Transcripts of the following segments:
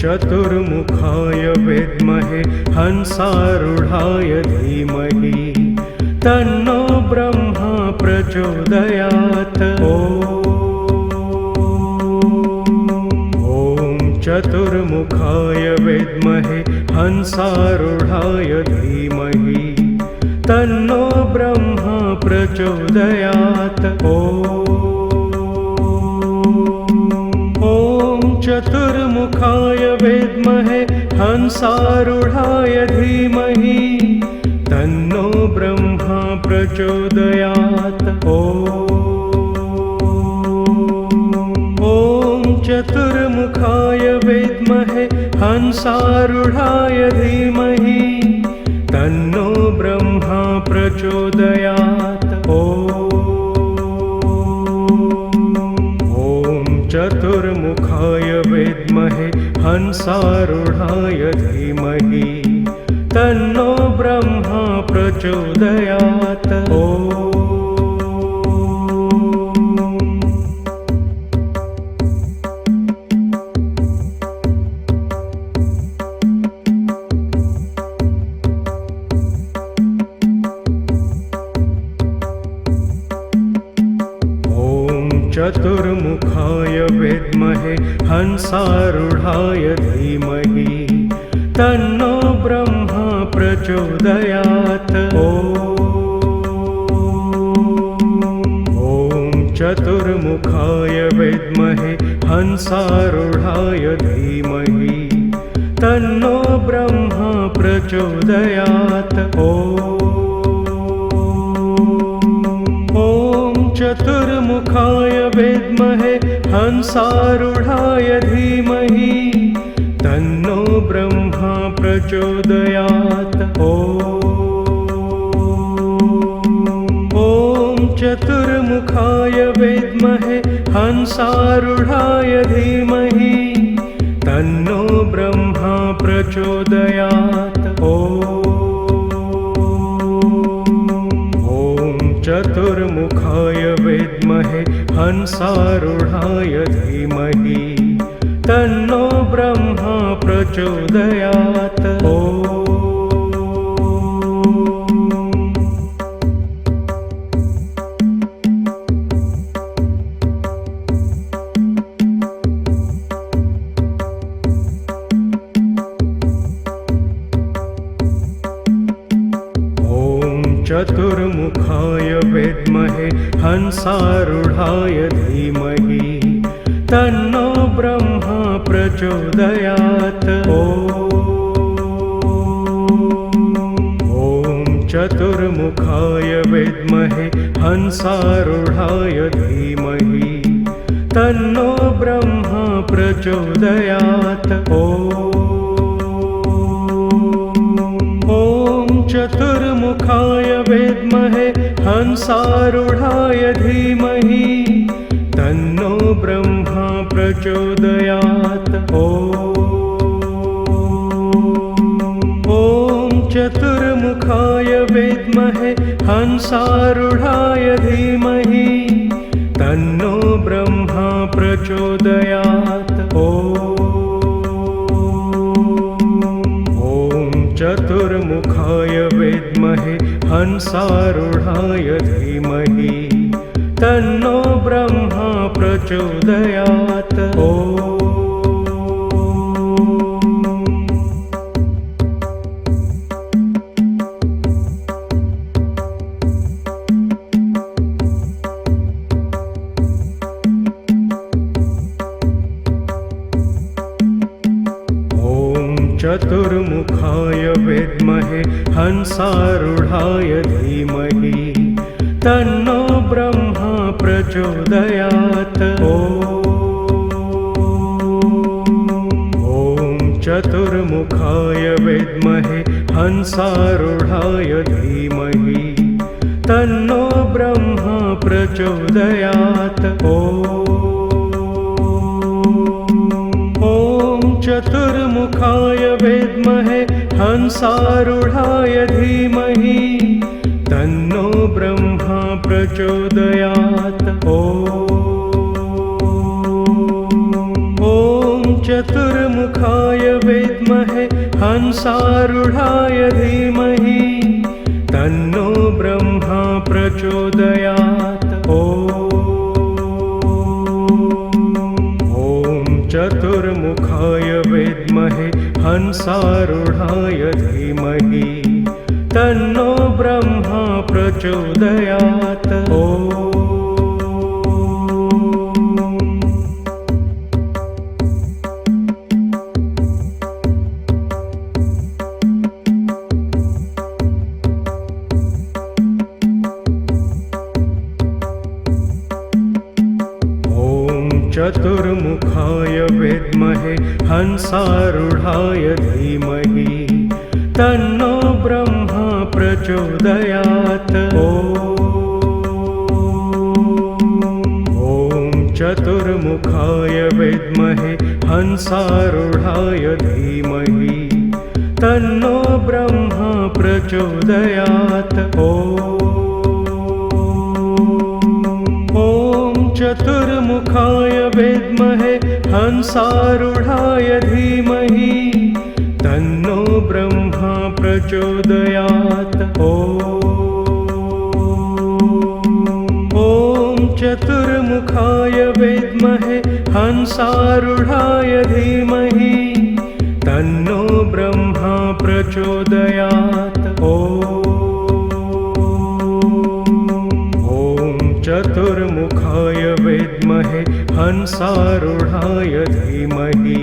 चतुर्मुखाय विद्महे हंसारूढाय धीमहि। तन्नो ब्रह्मा प्रचोदयात्। ॐ चतुर्मुखाय विद्महे हंसारूढाय धीमहि। तन्नो ब्रह्मा प्रचोदयात्। ॐ चतुर्मुखाय विद्महे हंसारूढाय धीमहि तन्नो ब्रह्मा प्रचोदयात्। ॐ चतुर्मुखाय विद्महे हंसारूढाय धीमहि तन्नो ब्रह्मा प्रचोदयात्। ॐ चतुर्मुखाय विद्महे हंसारूढाय धीमहि। तन्नो ब्रह्मा प्रचोदयात्। ॐ चतुर्मुखाय विद्महे हंसारूढाय धीमहि। तन्नो ब्रह्मा प्रचोदयात्। ॐ चतुर्मुखाय विद्महे हंसारूढाय धीमहि। तन्नो ब्रह्मा प्रचोदयात्। ॐ चतुर्मुखाय विद्महे हंसारूढाय धीमहि। तन्नो ब्रह्मा प्रचोदयात्। ॐ चतुर्मुखाय विद्महे हंसारूढाय धीमहि। तन्नो ब्रह्मा प्रचोदयात्। ॐ तन्नो ब्रह्मा प्रचोदयात्। ॐ चतुर्मुखाय विद्महे हंसारूढाय धीमहि। तन्नो ब्रह्मा प्रचोदयात्। ॐ चतुर्मुखाय विद्महे हंसारूढाय धीमहि तन्नो ब्रह्मा प्रचोदयात्। ॐ। चतुर्मुखाय विद्महे हंसारूढाय धीमहि। तन्नो ब्रह्मा प्रचोदयात्। ॐ चतुर्मुखाय विद्महे हंसारूढाय धीमहि तन्नो ब्रह्मा प्रचोदयात्। ॐ चतुर्मुखाय विद्महे हंसारूढाय धीमहि। तन्नो ब्रह्मा प्रचोदयात्। ॐ चतुर्मुखाय विद्महे हंसारूढाय धीमहि। तन्नो ब्रह्मा प्रचोदयात्। ॐ चतुर्मुखाय विद्महे हंसारूढाय धीमहि। तन्नो ब्रह्मा प्रचोदयात्। ॐ चतुर्मुखाय विद्महे हंसारूढाय धीमहि। तन्नो ब्रह्मा प्रचोदयात्। ॐ चतुर्मुखाय विद्महे हंसारूढाय धीमहि तन्नो ब्रह्मा प्रचोदयात्। ॐ चतुर्मुखाय विद्महे हंसारूढाय धीमहि। तन्नो प्रचोदयात्। ॐ चतुर्मुखाय विद्महे हंसारूढाय धीमहि। तन्नो ब्रह्मा प्रचोदयात्। ॐ चतुर्मुखाय विद्महे हंसारूढाय धीमहि ब्रह्मा प्रचोदयात्। ॐ चतुर्मुखाय विद्महे हंसारूढाय धीमहि। तन्नो ब्रह्मा प्रचोदयात्। ॐ चतुर्मुखाय विद्महे हंसारूढाय धीमहि।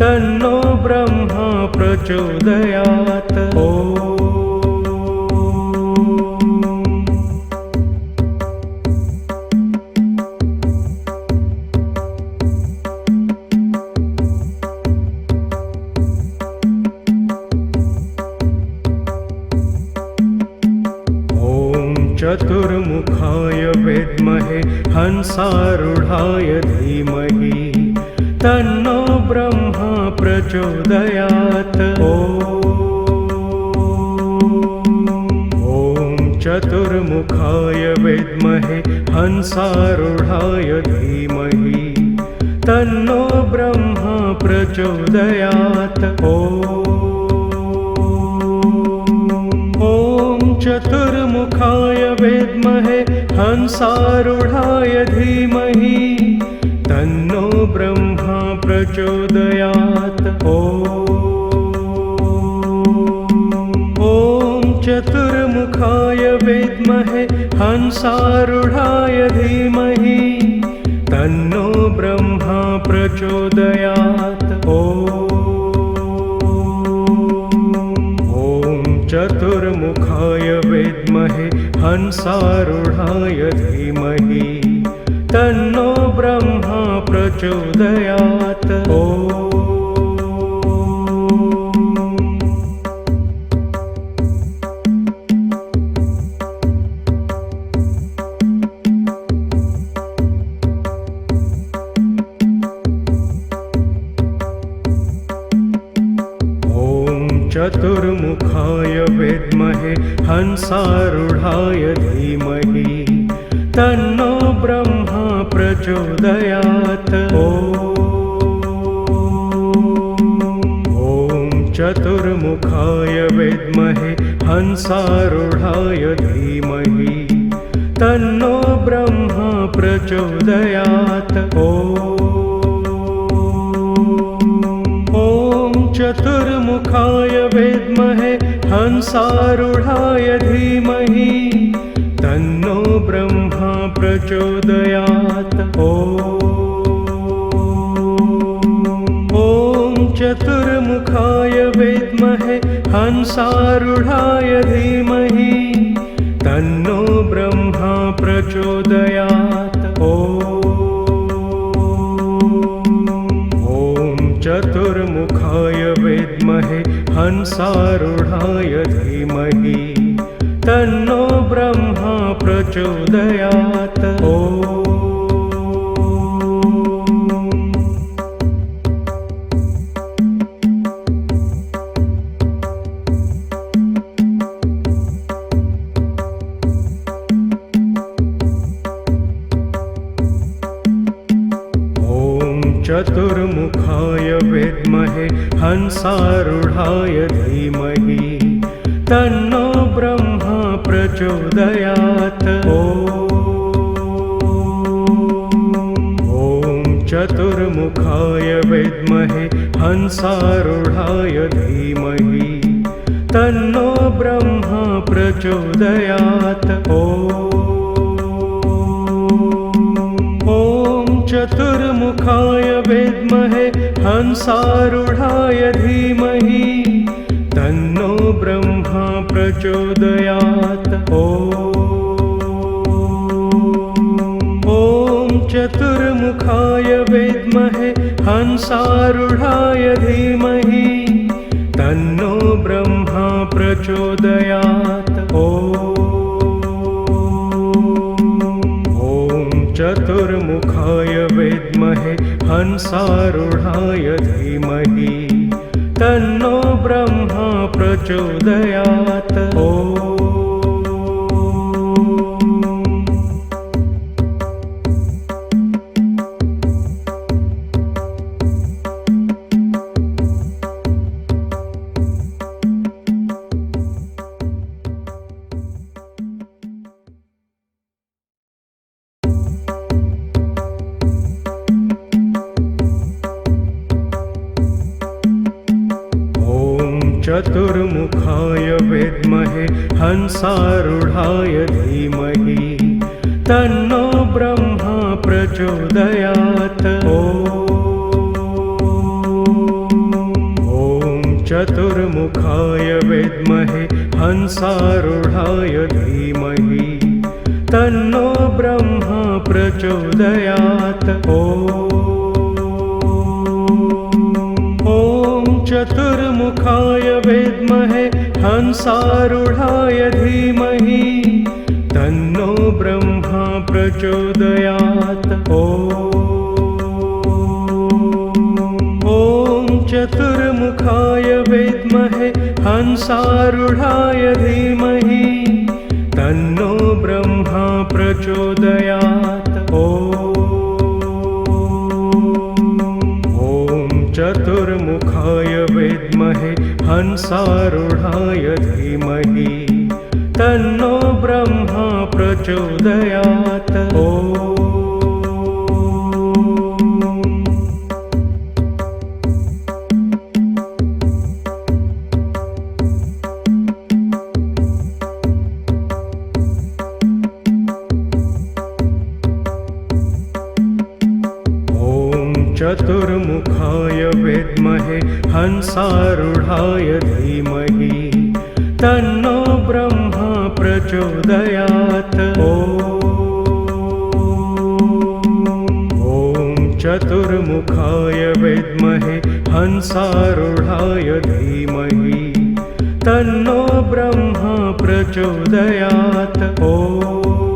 तन्नो ब्रह्मा प्रचोदयात्। ॐ चतुर्मुखाय विद्महे हंसारूढाय धीमहि। तन्नो ब्रह्मा प्रचोदयात् चतुर्मुखाय विद्महे हंसारूढाय धीमहि। तन्नो ब्रह्मा प्रचोदयात्। ॐ चतुर्मुखाय विद्महे हंसारूढाय धीमहि। तन्नो ब्रह्मा प्रचोदयात् हंसारूढाय धीमहि तन्नो ब्रह्मा प्रचोदयात्। ॐ चतुर्मुखाय विद्महे हंसारूढाय धीमहि तन्नो ब्रह्मा प्रचोदयात्। ॐ तन्नो ब्रह्मा प्रचोदयात्। ॐ चतुर्मुखाय विद्महे हंसारूढाय धीमहि। तन्नो ब्रह्मा प्रचोदयात्। ॐ चतुर्मुखाय विद्महे हंसारूढाय धीमहि। तन्नो ब्रह्मा प्रचोदयात्। ॐ चतुर्मुखाय विद्महे हंसारूढाय धीमहि। तन्नो ब्रह्मा प्रचोदयात्। ॐ चतुर्मुखाय विद्महे हंसारूढाय धीमहि तन्नो ब्रह्मा प्रचोदयात्। ॐ चतुर्मुखाय विद्महे हंसारूढाय धीमहि। तन्नो ब्रह्मा प्रचोदयात्। ॐ चतुर्मुखाय विद्महे हंसारूढाय धीमहि। तन्नो ब्रह्मा प्रचोदयात्। ॐ चतुर्मुखाय विद्महे हंसारूढाय धीमहि ब्रह्मा प्रचोदयात्। ॐ चतुर्मुखाय विद्महे हंसारूढाय धीमहि। तन्नो ब्रह्मा प्रचोदयात्। ॐ चतुर्मुखाय विद्महे हंसारूढाय धीमहि। तन्नो ब्रह्मा प्रचोदयात् ॐ चतुर्मुखाय विद्महे हंसारूढाय धीमहि। तन्नो ब्रह्मा प्रचोदयात्। ॐ चतुर्मुखाय विद्महे हंसारूढाय धीमहि। तन्नो ब्रह्मा प्रचोदयात्। ॐ चतुर्मुखाय विद्महे हंसारूढाय धीमहि तन्नो ब्रह्मा प्रचोदयात्। ॐ चतुर्मुखाय विद्महे हंसारूढाय धीमहि तन्नो ब्रह्मा प्रचोदयात् हंसारूढाय धीमहि तन्नो ब्रह्मा प्रचोदयात् हंसारूढाय धीमहि। तन्नो ब्रह्मा प्रचोदयात्। ॐ चतुर्मुखाय विद्महे हंसारूढाय धीमहि। तन्नो ब्रह्मा प्रचोदयात्। ॐ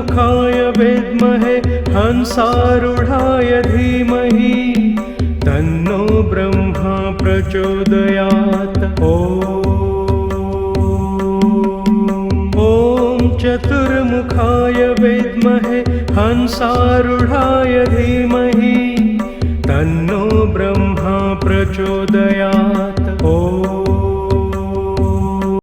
चतुर्मुखाय विद्महे हंसारूढाय धीमहि। तन्नो ब्रह्मा प्रचोदयात्। ॐ चतुर्मुखाय विद्महे हंसारूढाय धीमहि। तन्नो ब्रह्मा प्रचोदयात्